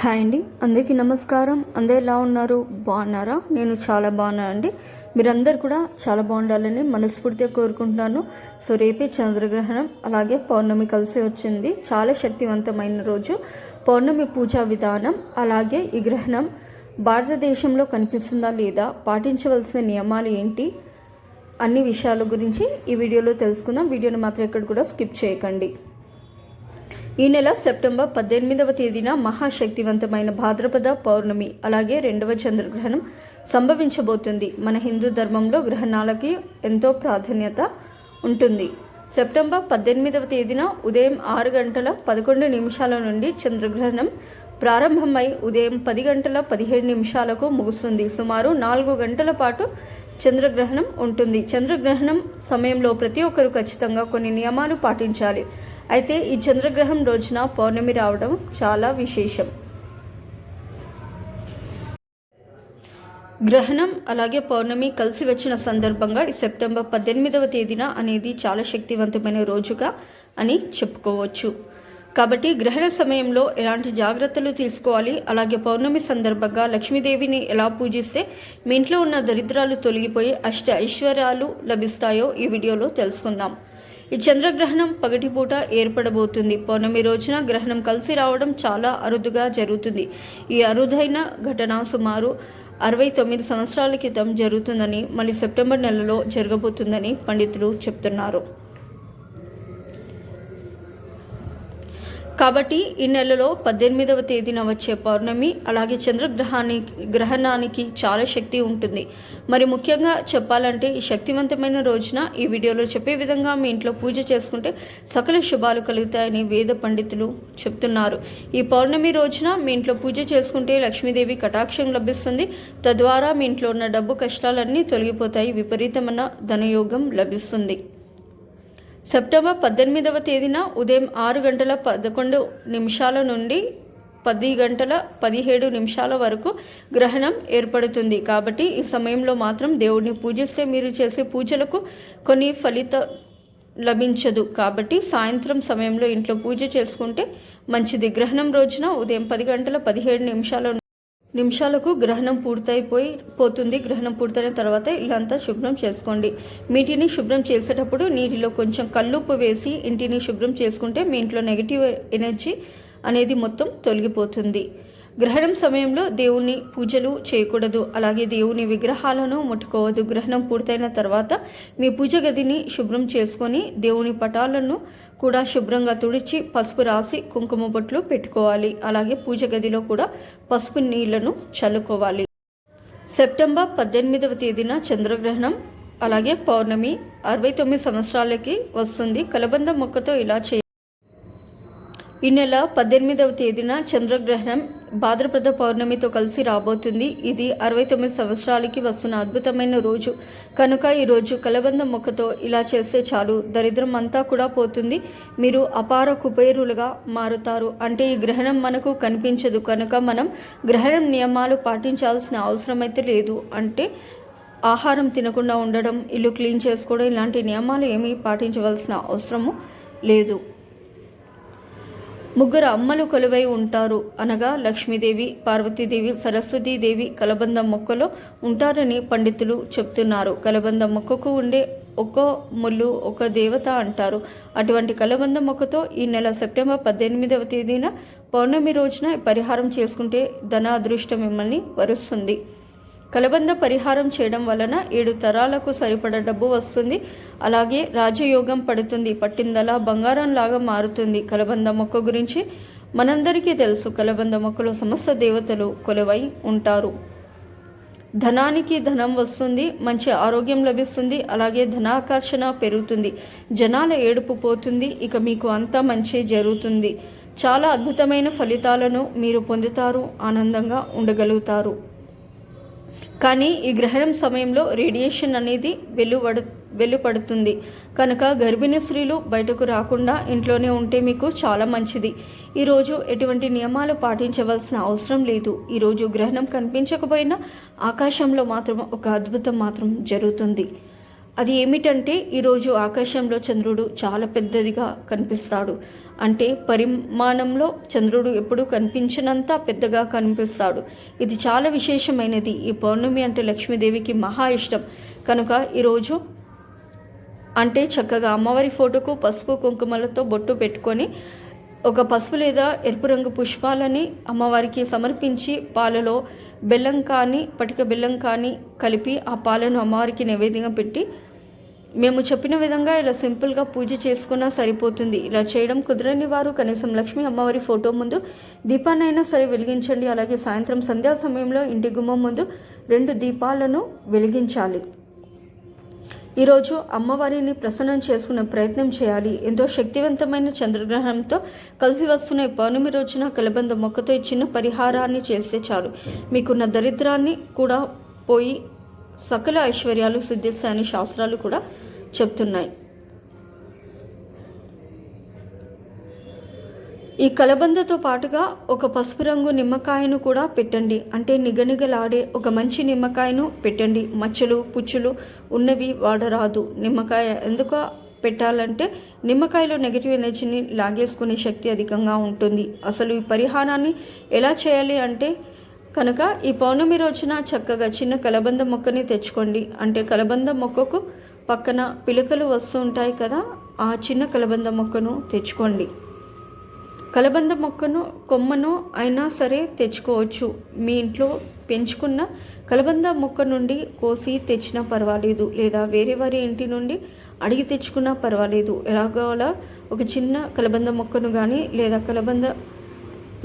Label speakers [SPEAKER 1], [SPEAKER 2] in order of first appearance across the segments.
[SPEAKER 1] Hi అండి. అందరికీ నమస్కారం. అందరు ఎలా ఉన్నారు? బాగున్నారా? నేను చాలా బాగున్నాను అండి. మీరందరు కూడా చాలా బాగుండాలని మనస్ఫూర్తిగా కోరుకుంటున్నాను. సో రేపే చంద్రగ్రహణం అలాగే పౌర్ణమి కలిసి వచ్చింది. చాలా శక్తివంతమైన రోజు. పౌర్ణమి పూజా విధానం అలాగే ఈ గ్రహణం భారతదేశంలో కనిపిస్తుందా లేదా పాటించవలసిన నియమాలు ఏంటి అన్ని విషయాల గురించి ఈ వీడియోలో తెలుసుకుందాం. వీడియోని మాత్రం ఎక్కడ కూడా స్కిప్ చేయకండి. ఈ నెల సెప్టెంబర్ పద్దెనిమిదవ తేదీన మహాశక్తివంతమైన భాద్రపద పౌర్ణమి అలాగే రెండవ చంద్రగ్రహణం సంభవించబోతుంది. మన హిందూ ధర్మంలో గ్రహణాలకి ఎంతో ప్రాధాన్యత ఉంటుంది. సెప్టెంబర్ పద్దెనిమిదవ తేదీన ఉదయం ఆరు గంటల పదకొండు నిమిషాల నుండి చంద్రగ్రహణం ప్రారంభమై ఉదయం పది గంటల పదిహేడు నిమిషాలకు ముగుస్తుంది. సుమారు నాలుగు గంటల పాటు చంద్రగ్రహణం ఉంటుంది. చంద్రగ్రహణం సమయంలో ప్రతి ఒక్కరూ ఖచ్చితంగా కొన్ని నియమాలు పాటించాలి. అయితే ఈ చంద్రగ్రహం రోజున పౌర్ణమి రావడం చాలా విశేషం. గ్రహణం అలాగే పౌర్ణమి కలిసి వచ్చిన సందర్భంగా ఈ సెప్టెంబర్ పద్దెనిమిదవ తేదీన అనేది చాలా శక్తివంతమైన రోజుగా అని చెప్పుకోవచ్చు. కాబట్టి గ్రహణ సమయంలో ఎలాంటి జాగ్రత్తలు తీసుకోవాలి? అలాగే పౌర్ణమి సందర్భంగా లక్ష్మీదేవిని ఎలా పూజిస్తే మీ ఇంట్లో ఉన్న దరిద్రాలు తొలగిపోయి అష్ట ఐశ్వర్యాలు లభిస్తాయో ఈ వీడియోలో తెలుసుకుందాం. ఈ చంద్రగ్రహణం పగటిపూట ఏర్పడబోతుంది. పౌర్ణమి రోజున గ్రహణం కలిసి రావడం చాలా అరుదుగా జరుగుతుంది. ఈ అరుదైన ఘటన సుమారు అరవై తొమ్మిది సంవత్సరాల క్రితం జరుగుతుందని మళ్ళీ సెప్టెంబర్ నెలలో జరగబోతుందని పండితులు చెప్తున్నారు. కాబట్టి ఈ నెలలో పద్దెనిమిదవ తేదీన వచ్చే పౌర్ణమి అలాగే చంద్రగ్రహాన్ని గ్రహణానికి చాలా శక్తి ఉంటుంది. మరి ముఖ్యంగా చెప్పాలంటే ఈ శక్తివంతమైన రోజున ఈ వీడియోలో చెప్పే విధంగా మీ ఇంట్లో పూజ చేసుకుంటే సకల శుభాలు కలుగుతాయని వేద పండితులు చెప్తున్నారు. ఈ పౌర్ణమి రోజున మీ ఇంట్లో పూజ చేసుకుంటే లక్ష్మీదేవి కటాక్షం లభిస్తుంది. తద్వారా మీ ఇంట్లో ఉన్న డబ్బు కష్టాలన్నీ తొలగిపోతాయి. విపరీతమైన ధనయోగం లభిస్తుంది. సెప్టెంబర్ పద్దెనిమిదవ తేదీన ఉదయం ఆరు గంటల పదకొండు నిమిషాల నుండి పది గంటల పదిహేడు నిమిషాల వరకు గ్రహణం ఏర్పడుతుంది. కాబట్టి ఈ సమయంలో మాత్రం దేవుడిని పూజిస్తే మీరు చేసే పూజలకు కొన్ని ఫలిత లభించదు. కాబట్టి సాయంత్రం సమయంలో ఇంట్లో పూజ చేసుకుంటే మంచిది. గ్రహణం రోజున ఉదయం పది గంటల పదిహేడు నిమిషాల నిమిషాలకు గ్రహణం పూర్తయిపోయి పోతుంది. గ్రహణం పూర్తయిన తర్వాత ఇల్లంతా శుభ్రం చేసుకోండి. మీటిని శుభ్రం చేసేటప్పుడు నీటిలో కొంచెం కల్లుప్పు వేసి ఇంటిని శుభ్రం చేసుకుంటే మీ ఇంట్లో నెగిటివ్ ఎనర్జీ అనేది మొత్తం తొలగిపోతుంది. గ్రహణం సమయంలో దేవుని పూజలు చేయకూడదు. అలాగే దేవుని విగ్రహాలను ముట్టుకోవద్దు. గ్రహణం పూర్తయిన తర్వాత మీ పూజ గదిని శుభ్రం చేసుకొని దేవుని పటాలను కూడా శుభ్రంగా తుడిచి పసుపు రాసి కుంకుమ బొట్లు పెట్టుకోవాలి. అలాగే పూజ గదిలో కూడా పసుపు నీళ్ళను చల్లుకోవాలి. సెప్టెంబర్ పద్దెనిమిదవ తేదీన చంద్రగ్రహణం అలాగే పౌర్ణమి అరవై తొమ్మిది సంవత్సరాలకి వస్తుంది. కలబంద మొక్కతో ఇలా చేయాలి ఈ నెల పద్దెనిమిదవ తేదీన చంద్రగ్రహణం భాద్రపద పౌర్ణమితో కలిసి రాబోతుంది. ఇది అరవై తొమ్మిది సంవత్సరాలకి వస్తున్న అద్భుతమైన రోజు. కనుక ఈరోజు కలబంద మొక్కతో ఇలా చేస్తే చాలు. దరిద్రం అంతా కూడా పోతుంది. మీరు అపార కుబేరులుగా మారుతారు. అంటే ఈ గ్రహణం మనకు కనిపించదు. కనుక మనం గ్రహణం నియమాలు పాటించాల్సిన అవసరం అయితే లేదు. అంటే ఆహారం తినకుండా ఉండడం ఇల్లు క్లీన్ చేసుకోవడం ఇలాంటి నియమాలు ఏమీ పాటించవలసిన అవసరము లేదు. ముగ్గురు అమ్మలు కొలువై ఉంటారు. అనగా లక్ష్మీదేవి పార్వతీదేవి సరస్వతీదేవి కలబంద మొక్కలో ఉంటారని పండితులు చెప్తున్నారు. కలబంద మొక్కకు ఉండే ఒక్కో ముళ్ళు ఒక దేవత అంటారు. అటువంటి కలబంద మొక్కతో ఈ నెల సెప్టెంబర్ పద్దెనిమిదవ తేదీన పౌర్ణమి రోజున పరిహారం చేసుకుంటే ధన అదృష్టం మిమ్మల్ని వరుస్తుంది. కలబంద పరిహారం చేయడం వలన ఏడు తరాలకు సరిపడ డబ్బు వస్తుంది. అలాగే రాజయోగం పడుతుంది. పట్టిందలా బంగారం లాగా మారుతుంది. కలబంద మొక్క గురించి మనందరికీ తెలుసు. కలబంద మొక్కలో సమస్త దేవతలు కొలువై ఉంటారు. ధనానికి ధనం వస్తుంది. మంచి ఆరోగ్యం లభిస్తుంది. అలాగే ధనాకర్షణ పెరుగుతుంది. జనాల ఏడుపు పోతుంది. ఇక మీకు అంతా మంచి జరుగుతుంది. చాలా అద్భుతమైన ఫలితాలను మీరు పొందుతారు. ఆనందంగా ఉండగలుగుతారు. కానీ ఈ గ్రహణం సమయంలో రేడియేషన్ అనేది వెలువడు వెలుపడుతుంది. కనుక గర్భిణీ స్త్రీలు బయటకు రాకుండా ఇంట్లోనే ఉంటే మీకు చాలా మంచిది. ఈరోజు ఎటువంటి నియమాలు పాటించవలసిన అవసరం లేదు. ఈరోజు గ్రహణం కనిపించకపోయినా ఆకాశంలో మాత్రం ఒక అద్భుతం మాత్రం జరుగుతుంది. అది ఏమిటంటే ఈరోజు ఆకాశంలో చంద్రుడు చాలా పెద్దదిగా కనిపిస్తాడు. అంటే పరిమాణంలో చంద్రుడు ఎప్పుడూ కనిపించినంత పెద్దగా కనిపిస్తాడు. ఇది చాలా విశేషమైనది. ఈ పౌర్ణమి అంటే లక్ష్మీదేవికి మహా ఇష్టం. కనుక ఈరోజు అంటే చక్కగా అమ్మవారి ఫోటోకు పసుపు కుంకుమలతో బొట్టు పెట్టుకొని ఒక పసుపు లేదా ఎరుపు రంగు పుష్పాలని అమ్మవారికి సమర్పించి పాలలో బెల్లం కానీ పటిక బెల్లం కానీ కలిపి ఆ పాలను అమ్మవారికి నైవేద్యంగా పెట్టి మేము చెప్పిన విధంగా ఇలా సింపుల్గా పూజ చేసుకున్నా సరిపోతుంది. ఇలా చేయడం కుదరని వారు కనీసం లక్ష్మీ అమ్మవారి ఫోటో ముందు దీపాన్నైనా సరే వెలిగించండి. అలాగే సాయంత్రం సంధ్యా సమయంలో ఇంటి గుమ్మం ముందు రెండు దీపాలను వెలిగించాలి. ఈరోజు అమ్మవారిని ప్రసన్నం చేసుకునే ప్రయత్నం చేయాలి. ఎంతో శక్తివంతమైన చంద్రగ్రహణంతో కలిసి వస్తున్న పౌర్ణమి రోజున కలబంద మొక్కతో ఇచ్చిన చిన్న పరిహారాన్ని చేస్తే చాలు. మీకున్న దరిద్రాన్ని కూడా పోయి సకల ఐశ్వర్యాలు సిద్ధిస్తాయని శాస్త్రాలు కూడా చెప్తున్నాయి. ఈ కలబందతో పాటుగా ఒక పసుపు రంగు నిమ్మకాయను కూడా పెట్టండి. అంటే నిగనిగలాడే ఒక మంచి నిమ్మకాయను పెట్టండి. మచ్చలు పుచ్చులు ఉన్నవి వాడరాదు. నిమ్మకాయ ఎందుకు పెట్టాలంటే నిమ్మకాయలో నెగిటివ్ ఎనర్జీని లాగేసుకునే శక్తి అధికంగా ఉంటుంది. అసలు ఈ పరిహారాన్ని ఎలా చేయాలి అంటే కనుక ఈ పౌర్ణమి రోజున చక్కగా చిన్న కలబంద మొక్కని తెచ్చుకోండి. అంటే కలబంద మొక్కకు పక్కన పిలకలు వస్తూ ఉంటాయి కదా ఆ చిన్న కలబంద మొక్కను తెచ్చుకోండి. కలబంద మొక్కను కొమ్మను అయినా సరే తెచ్చుకోవచ్చు. మీ ఇంట్లో పెంచుకున్న కలబంద మొక్క నుండి కోసి తెచ్చినా పర్వాలేదు లేదా వేరే వారి ఇంటి నుండి అడిగి తెచ్చుకున్నా పర్వాలేదు. ఎలాగోలా ఒక చిన్న కలబంద మొక్కను కానీ లేదా కలబంద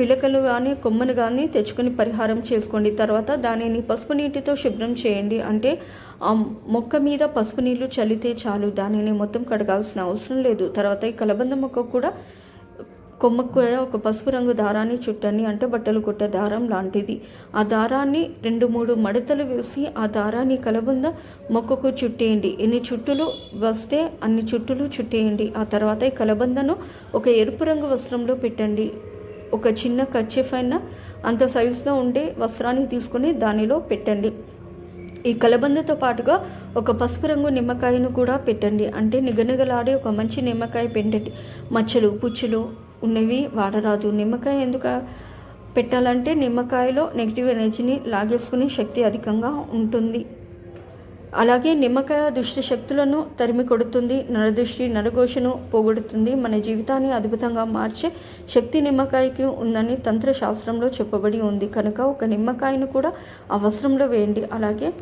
[SPEAKER 1] పిలకలు కానీ కొమ్మను కానీ తెచ్చుకొని పరిహారం చేసుకోండి. తర్వాత దానిని పసుపు నీటితో శుభ్రం చేయండి. అంటే ఆ మొక్క మీద పసుపు నీళ్ళు చల్లితే చాలు. దానిని మొత్తం కడగాల్సిన అవసరం లేదు. తర్వాత ఈ కలబంద మొక్క కూడా కొమ్మకు కూడా ఒక పసుపు రంగు దారాన్ని చుట్టండి. అంటే బట్టలు కుట్టే దారం లాంటిది. ఆ దారాన్ని రెండు మూడు మడతలు వేసి ఆ దారాన్ని కలబంద మొక్కకు చుట్టేయండి. ఎన్ని చుట్టులు వస్తే అన్ని చుట్టులు చుట్టేయండి. ఆ తర్వాత ఈ కలబందను ఒక ఎరుపు రంగు వస్త్రంలో పెట్టండి. ఒక చిన్న కర్చీఫ్ అయినా అంత సైజుతో ఉండే వస్త్రాన్ని తీసుకుని దానిలో పెట్టండి. ఈ కలబందతో పాటుగా ఒక పసుపు రంగు నిమ్మకాయను కూడా పెట్టండి. అంటే నిగనిగలాడే ఒక మంచి నిమ్మకాయ పెట్టండి మచ్చలు పుచ్చులు ఉన్నవి వాడరాదు. నిమ్మకాయ ఎందుకు పెట్టాలంటే నిమ్మకాయలో నెగిటివ్ ఎనర్జీని లాగేసుకునే శక్తి అధికంగా ఉంటుంది. అలాగే నిమ్మకాయ దుష్టి శక్తులను తరిమి కొడుతుంది నరదృష్టి నరఘోషను పోగొడుతుంది. మన జీవితాన్ని అద్భుతంగా మార్చే శక్తి నిమ్మకాయకి ఉందని తంత్రశాస్త్రంలో చెప్పబడి ఉంది. కనుక ఒక నిమ్మకాయను కూడా అవసరంలో వేయండి. అలాగే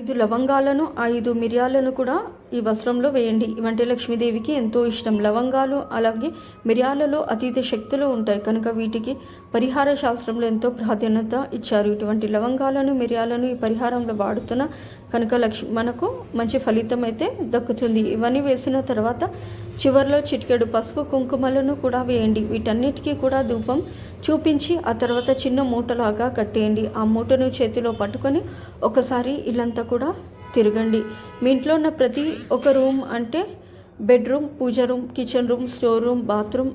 [SPEAKER 1] ఐదు లవంగాలను ఐదు మిరియాలను కూడా ఈ వస్త్రంలో వేయండి. ఇవంటే లక్ష్మీదేవికి ఎంతో ఇష్టం. లవంగాలు అలాగే మిరియాలలో అతీత శక్తులు ఉంటాయి. కనుక వీటికి పరిహార శాస్త్రంలో ఎంతో ప్రాధాన్యత ఇచ్చారు. ఇటువంటి లవంగాలను మిరియాలను ఈ పరిహారంలో వాడుతున్న కనుక లక్ష్మి మనకు మంచి ఫలితం అయితే దక్కుతుంది. ఇవన్నీ వేసిన తర్వాత చివరిలో చిటికెడు పసుపు కుంకుమలను కూడా వేయండి. వీటన్నిటికీ కూడా ధూపం చూపించి ఆ తర్వాత చిన్న మూటలాగా కట్టేయండి. ఆ మూటను చేతిలో పట్టుకొని ఒకసారి ఇల్లంతా కూడా తిరగండి. మీ ఇంట్లో ఉన్న ప్రతి ఒక్క రూమ్ అంటే bedroom puja room kitchen room store room bathroom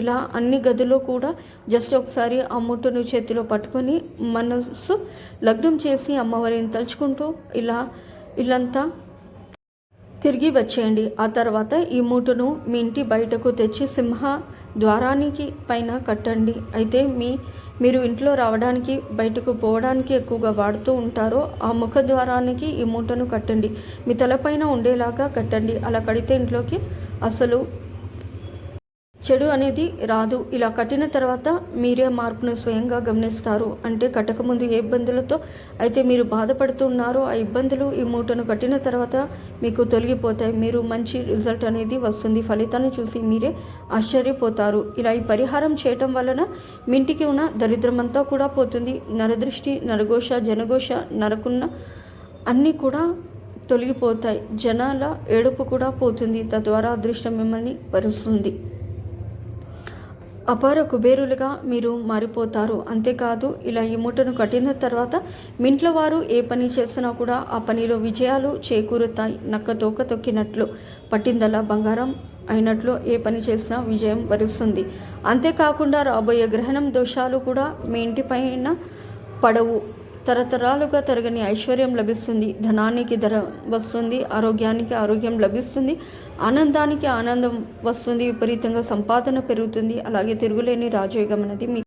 [SPEAKER 1] ఇలా అన్ని గదిలో కూడా జస్ట్ ఒకసారి ఆ మూటను చేతిలో పట్టుకొని మనసు లగ్నం చేసి అమ్మవారిని తలుచుకుంటూ ఇలా ఇల్లంతా తిరిగి వచ్చేయండి. ఆ తర్వాత ఈ మూటను మీ ఇంటి బయటకు తెచ్చి సింహ ద్వారానికి పైన కట్టండి. అయితే మీ మీరు ఇంట్లో రావడానికి బయటకు పోవడానికి ఎక్కువగా వాడుతూ ఉంటారో ఆ ముఖ ద్వారానికి ఈ మూటను కట్టండి. మీ తలపైన ఉండేలాగా కట్టండి. అలా కడితే ఇంట్లోకి అసలు చెడు అనేది రాదు. ఇలా కట్టిన తర్వాత మీరే మార్పును స్వయంగా గమనిస్తారు. అంటే కట్టకముందు ఏ ఇబ్బందులతో అయితే మీరు బాధపడుతున్నారో ఆ ఇబ్బందులు ఈ మూటను కట్టిన తర్వాత మీకు తొలగిపోతాయి. మీరు మంచి రిజల్ట్ అనేది వస్తుంది. ఫలితాన్ని చూసి మీరే ఆశ్చర్యపోతారు. ఇలా ఈ పరిహారం చేయటం వలన మీ ఇంటికి ఉన్న దరిద్రమంతా కూడా పోతుంది. నరదృష్టి నరఘోష జనఘోష నరకున్న అన్నీ కూడా తొలగిపోతాయి. జనాల ఏడుపు కూడా పోతుంది. తద్వారా అదృష్టం మిమ్మల్ని పరుస్తుంది. అపార కుబేరులుగా మీరు మారిపోతారు. అంతేకాదు ఇలా ఈ మూటను కట్టిన తర్వాత మీ ఇంట్లో వారు ఏ పని చేసినా కూడా ఆ పనిలో విజయాలు చేకూరుతాయి. నక్క తోక తొక్కినట్లు పట్టిందలా బంగారం అయినట్లు ఏ పని చేసినా విజయం వరుస్తుంది. అంతేకాకుండా రాబోయే గ్రహణం దోషాలు కూడా మీ ఇంటిపైన పడవు. తరతరాలుగా తరగని ఐశ్వర్యం లభిస్తుంది. ధనానికి ధర వస్తుంది ఆరోగ్యానికి ఆరోగ్యం లభిస్తుంది ఆనందానికి ఆనందం వస్తుంది విపరీతంగా సంపాదన పెరుగుతుంది. అలాగే తిరుగులేని రాజయోగం అనేది మీ